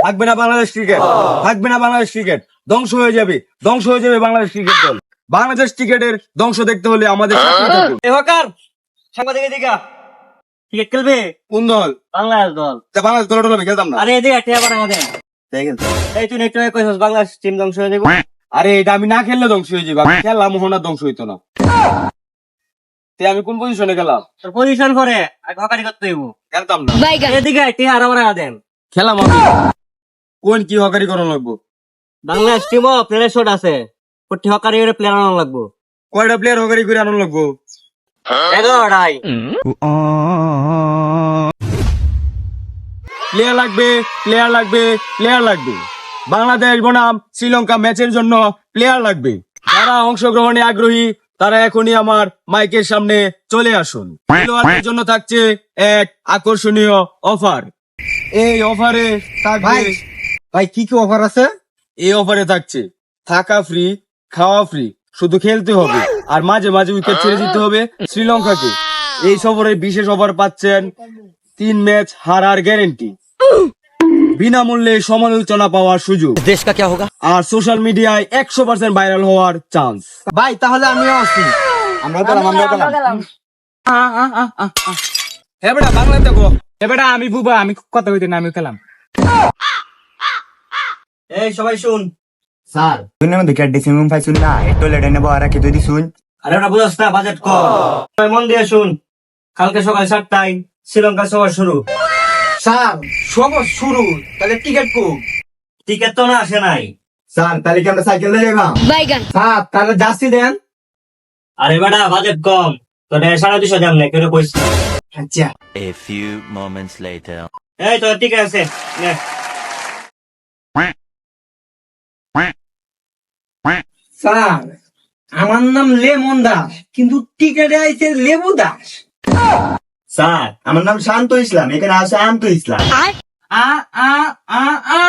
থাকবে না বাংলাদেশ ক্রিকেট। থাকবে না বাংলাদেশ ক্রিকেট। ধ্বংস হয়ে যাবে। ধ্বংস হয়ে যাবে বাংলাদেশ ক্রিকেট দল। বাংলাদেশ ক্রিকেটের ধ্বংস দেখতে হলে আমাদের সাথেই থাকুন। এ হকার সাংবাদিক এদিকে ক্রিকেট খেলবে? কোন দল? বাংলাদেশ দল। বাংলাদেশ দল টল আমি খেলতাম না। আরে এদিকে টিয়া আমাদের। এই তুই একটু কইছস বাংলাদেশ টিম ধ্বংস হয়ে যাবে। আরে এটা আমি না খেললে ধ্বংস হয়ে যাবে। আমি খেললাম মোহনা ধ্বংস হইতো না। তে আমি কোন পজিশনে গেলাম তোর পজিশন করে করতে হইব। খেলতাম না। এদিকে টিয়া আর আমরা দেন। খেলাম আমি। কোন কি হকারি করানো লাগবো? বাংলাদেশ টিম প্লেয়ার শট আছে। প্রতি হকারি করে প্লেয়ার আনানো লাগবো। কয়টা প্লেয়ার হকারি করে আনানো লাগবো? এগারোটাই। প্লেয়ার লাগবে প্লেয়ার লাগবে প্লেয়ার লাগবে। বাংলাদেশ বনাম শ্রীলঙ্কা ম্যাচের জন্য প্লেয়ার লাগবে। যারা অংশগ্রহণে আগ্রহী তারা এখনই আমার মাইকের সামনে চলে আসুন। খেলোয়াড়দের জন্য থাকছে এক আকর্ষণীয় অফার এই অফারে থাকবে ভাই কি কি অফার আছে? এই অফারে থাকছে থাকা ফ্রি খাওয়া ফ্রি শুধু খেলতে হবে। আর মাঝে মাঝে উইকেট ছেড়ে দিতে হবে শ্রীলঙ্কাকে। এই সফরে বিশেষ অফার পাচ্ছেন তিন ম্যাচ হারার গ্যারেন্টি বিনামূল্যে সমালোচনা পাওয়ার সুযোগ। দেশ কা হোক আর সোশ্যাল মিডিয়ায় একশো পার্সেন্ট ভাইরাল হওয়ার চান্স ভাই তাহলে আমিও আসছি আমরা গেলাম আমরা গেলাম। হ্যাঁ বেটা বাংলায় দেখো। হ্যাঁ বেটা আমি বুবা আমি কথা কইতে না আমি খেলাম। এই সবাই শুন। স্যার। তুই না দেখে ডিসিমুম ফাই শুন না? এটো লেডে নেব আর কি তুই শুন। আরে ওটা বুঝাস না বাজেট কম। সবাই মন দিয়ে শুন। কালকে সকাল সাতটায় শ্রীলঙ্কা সবার শুরু। স্যার সব শুরু। তাহলে টিকিট কো টিকিট তো না আসে নাই। স্যার তাহলে কি আমরা সাইকেল দিয়ে যাব বাইগান। স্যার তাহলে জার্সি দেন। আরে বেটা বাজেট কম। তো সাড়ে দুশো দাম নেই কেউ কইস আচ্ছা। Moments later. এই তো ঠিক আছে। নে। স্যার আমার নাম লেমন দাস কিন্তু টিকেটে আইছে লেবু দাস। স্যার আমার নাম শান্ত ইসলাম এখানে আছে আন্ত ইসলাম। আ আ আ আ।